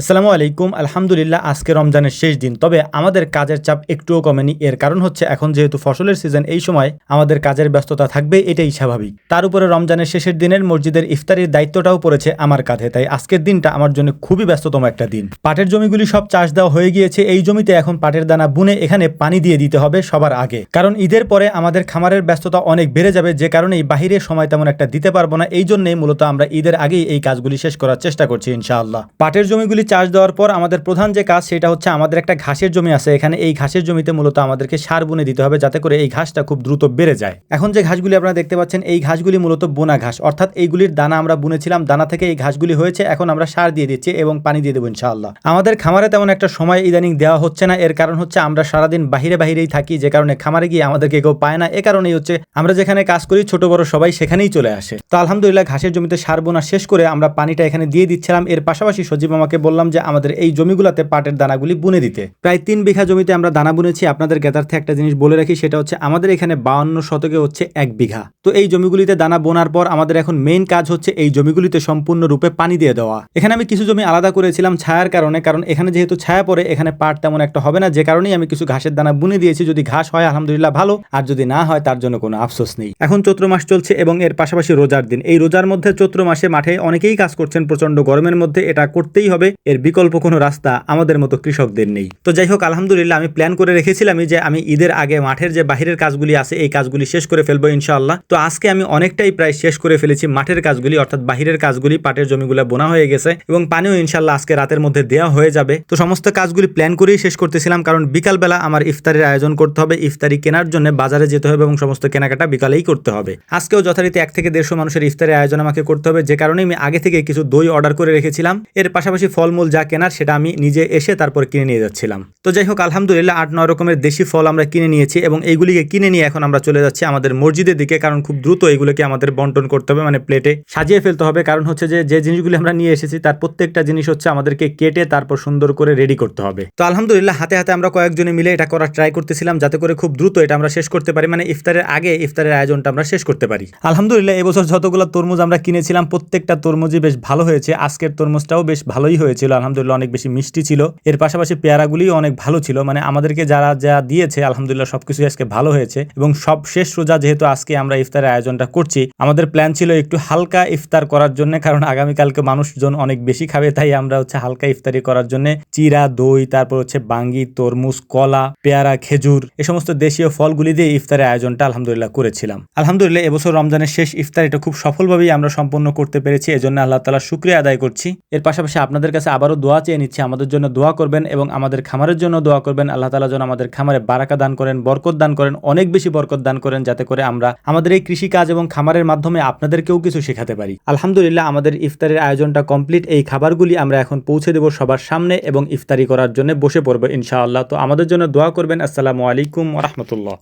আসসালামু আলাইকুম। আলহামদুলিল্লাহ, আজকে রমজানের শেষ দিন। তবে আমাদের কাজের চাপ একটুও কমেনি। এর কারণ হচ্ছে, এখন যেহেতু ফসলের সিজন এই সময় আমাদের কাজের ব্যস্ততা থাকবে, এটাই স্বাভাবিক। তার উপরে রমজানের শেষের দিনের মসজিদের ইফতারির দায়িত্বটাও পড়েছে আমার কাঁধে। তাই আজকের দিনটা আমার জন্য খুবই ব্যস্ততম একটা দিন। পাটের জমিগুলি সব চাষ দেওয়া হয়ে গিয়েছে। এই জমিতে এখন পাটের দানা বুনে এখানে পানি দিয়ে দিতে হবে সবার আগে। কারণ ঈদের পরে আমাদের খামারের ব্যস্ততা অনেক বেড়ে যাবে, যে কারণেই বাহিরে সময় তেমন একটা দিতে পারব না। এই জন্যই মূলত আমরা ঈদের আগেই এই কাজগুলি শেষ করার চেষ্টা করছি ইনশাআল্লাহ। পাটের জমিগুলি চাষ দেওয়ার পর আমাদের প্রধান যে কাজ সেটা হচ্ছে আমাদের একটা ঘাসের জমি আছে। এখানে এই ঘাসের জমিতে মূলত আমাদেরকে সার বুনে দিতে হবে যাতে করে এই ঘাসটা খুব দ্রুত বেড়ে যায়। এখন যে ঘাসগুলি আপনারা দেখতে পাচ্ছেন, এই ঘাসগুলি মূলত বোনা ঘাস। অর্থাৎ এইগুলির দানা আমরা বুনেছিলাম, দানা থেকে এই ঘাসগুলি হয়েছে, এখন আমরা সার দিয়ে দিচ্ছি এবং পানি দিয়ে দেবো ইনশাআল্লাহ। আমাদের খামারে তেমন একটা সময় ইদানিং দেওয়া হচ্ছে না, এর কারণ হচ্ছে আমরা সারাদিন বাহিরে বাহিরেই থাকি, যে কারণে খামারে গিয়ে আমাদেরকে কেউ পায় না। এ কারণেই হচ্ছে আমরা যেখানে কাজ করি, ছোট বড় সবাই সেখানেই চলে আসে। তো আলহামদুলিল্লাহ, ঘাসের জমিতে সার বোনা শেষ করে আমরা পানিটা এখানে দিয়ে দিচ্ছিলাম। এর পাশাপাশি সজীব আমাকে বললাম যে আমাদের এই জমিগুলোতে পাটের দানাগুলি বুনে দিতে। প্রায় তিন বিঘা জমিতে আমরা দানা বুনেছি। আপনাদের জ্ঞাতার্থে একটা জিনিস বলে রাখি, সেটা হচ্ছে আমাদের এখানে বাউন্ন শতকে হচ্ছে এক বিঘা। তো এই জমিগুলিতে দানা বোনার পর আমাদের এখন মেইন কাজ হচ্ছে এই জমিগুলিতে সম্পূর্ণরূপে পানি দিয়ে দেওয়া। এখানে আমি কিছু জমি আলাদা করেছিলাম ছায়ার কারণে, কারণ এখানে যেহেতু ছায়া পড়ে, এখানে পাট তেমন একটা হবে না। যে কারণেই আমি কিছু ঘাসের দানা বুনে দিয়েছি। যদি ঘাস হয়, আলহামদুলিল্লাহ ভালো। আর যদি না হয়, তার জন্য কোনো আফসোস নেই। এখন চৈত্র মাস চলছে এবং এর পাশাপাশি রোজার দিন। এই রোজার মধ্যে চৈত্র মাসে মাঠে অনেকেই কাজ করছেন। প্রচণ্ড গরমের মধ্যে এটা করতেই হবে। এর বিকল্প কোনো রাস্তা আমাদের মতো কৃষকদের নেই। তো যাই হোক, আলহামদুলিল্লাহ আমি প্ল্যান করে রেখেছিলামই যে আমি ঈদের আগে মাঠের যে বাহিরের কাজগুলি আছে, এই কাজগুলি শেষ করে ফেলব ইনশাআল্লাহ। তো আজকে আমি অনেকটাই প্রায় শেষ করে ফেলেছি মাঠের কাজগুলি, অর্থাৎ বাহিরের কাজগুলি, পাটের জমিগুলো বোনা হয়ে গেছে এবং পানিও ইনশাল্লাহ আজকে রাতের মধ্যে দেওয়া হয়ে যাবে। তো সমস্ত কাজগুলি প্ল্যান করেই শেষ করতেছিলাম কারণ বিকালবেলা আমার ইফতারের আয়োজন করতে হবে, ইফতারি কেনার জন্য বাজারে যেতে হবে এবং সমস্ত কেনাকাটা বিকালেই করতে হবে। আজকেও যথারীতি এক থেকে দেড়শো মানুষের ইফতারের আয়োজন আমাকে করতে হবে, যে কারণে আমি আগে থেকে কিছু দই অর্ডার করে রেখেছিলাম। এর পাশাপাশি ফলমূল যা কেনার সেটা আমি নিজে এসে তারপর কিনে নিয়ে যাচ্ছিলাম। তো যাই হোক আলহামদুলিল্লাহ আট নয় রকমের দেশি ফল আমরা কিনে নিয়েছি এবং এইগুলিকে কিনে নিয়ে এখন আমরা চলে যাচ্ছি আমাদের মসজিদের দিকে, কারণ খুব দ্রুত এগুলোকে আমাদের বন্টন করতে হবে মানে প্লেটে সাজিয়ে ফেলতে হবে। কারণ হচ্ছে যে যে জিনিসগুলি আমরা নিয়ে এসেছি, তার প্রত্যেকটা জিনিস হচ্ছে আমাদেরকে কেটে তারপর সুন্দর করে রেডি করতে হবে। তো আলহামদুলিল্লাহ, হাতে হাতে আমরা কয়েকজনে মিলে এটা করার ট্রাই করতেছিলাম, যাতে করে খুব দ্রুত এটা আমরা শেষ করতে পারি মানে ইফতারের আগে ইফতারের আয়োজনটা আমরা শেষ করতে পারি। আলহামদুলিল্লাহ এবছর যতগুলো তরমুজ আমরা কিনেছিলাম, প্রত্যেকটা তরমুজই বেশ ভালো হয়েছে, আজকের তরমুজটাও বেশ ভালোই হয়েছিল আলহামদুলিল্লাহ অনেক বেশি মিষ্টি ছিল। এর পাশাপাশি পেয়ারাগুলিও অনেক ভালো ছিল। মানে আমাদেরকে যারা যা দিয়েছে, আলহামদুলিল্লাহ সবকিছু আজকে ভালো হয়েছে এবং সব শেষ রোজা যেহেতু আজকে আমরা ইফতারের আয়োজনটা করছি, আমাদের প্ল্যান ছিল একটু হালকা ইফতার করার জন্য, কারণ আগামীকালকে মানুষজন অনেক বেশি খাবে, তাই আমরা হচ্ছে হালকা ইফতারি করার জন্য চিরা, দই, তারপর হচ্ছে বাঙ্গি, তরমুজ, কলা, পেয়ারা, খেজুর, এ সমস্ত দেশীয় ফলগুলি দিয়ে ইফতারের আয়োজনটা আলহামদুলিল্লাহ করেছিলাম। আলহামদুলিল্লাহ, এবছর রমজানের শেষ ইফতার এটা খুব সফলভাবেই আমরা সম্পন্ন করতে পেরেছি, এজন্য আল্লাহ তালা শুক্রিয়া আদায় করছি। এর পাশাপাশি আপনাদের কাছে আবারও দোয়া চেয়ে নিচ্ছি, আমাদের জন্য দোয়া করবেন এবং আমাদের খামারের জন্য দোয়া করবেন। আল্লাহ তালা যেন আমাদের খামারে বারাকা দান করেন, বরকত দান করেন, অনেক বেশি বরকত দান করেন, যাতে করে আমরা আমাদের এই কৃষিকাজ এবং খামারের মাধ্যমে আপনাদেরকেও কিছু শেখাতে পারি। আলহামদুলিল্লাহ, আমাদের ইফতারের আয়োজনটা কমপ্লিট। এই খাবারগুলি আমরা এখন পৌঁছে দেব সবার সামনে এবং ইফতারি করার জন্য বসে পড়ব ইনশাআল্লাহ। তো আমাদের জন্য দোয়া করবেন। আসসালামু আলাইকুম রহমতুল্লাহ।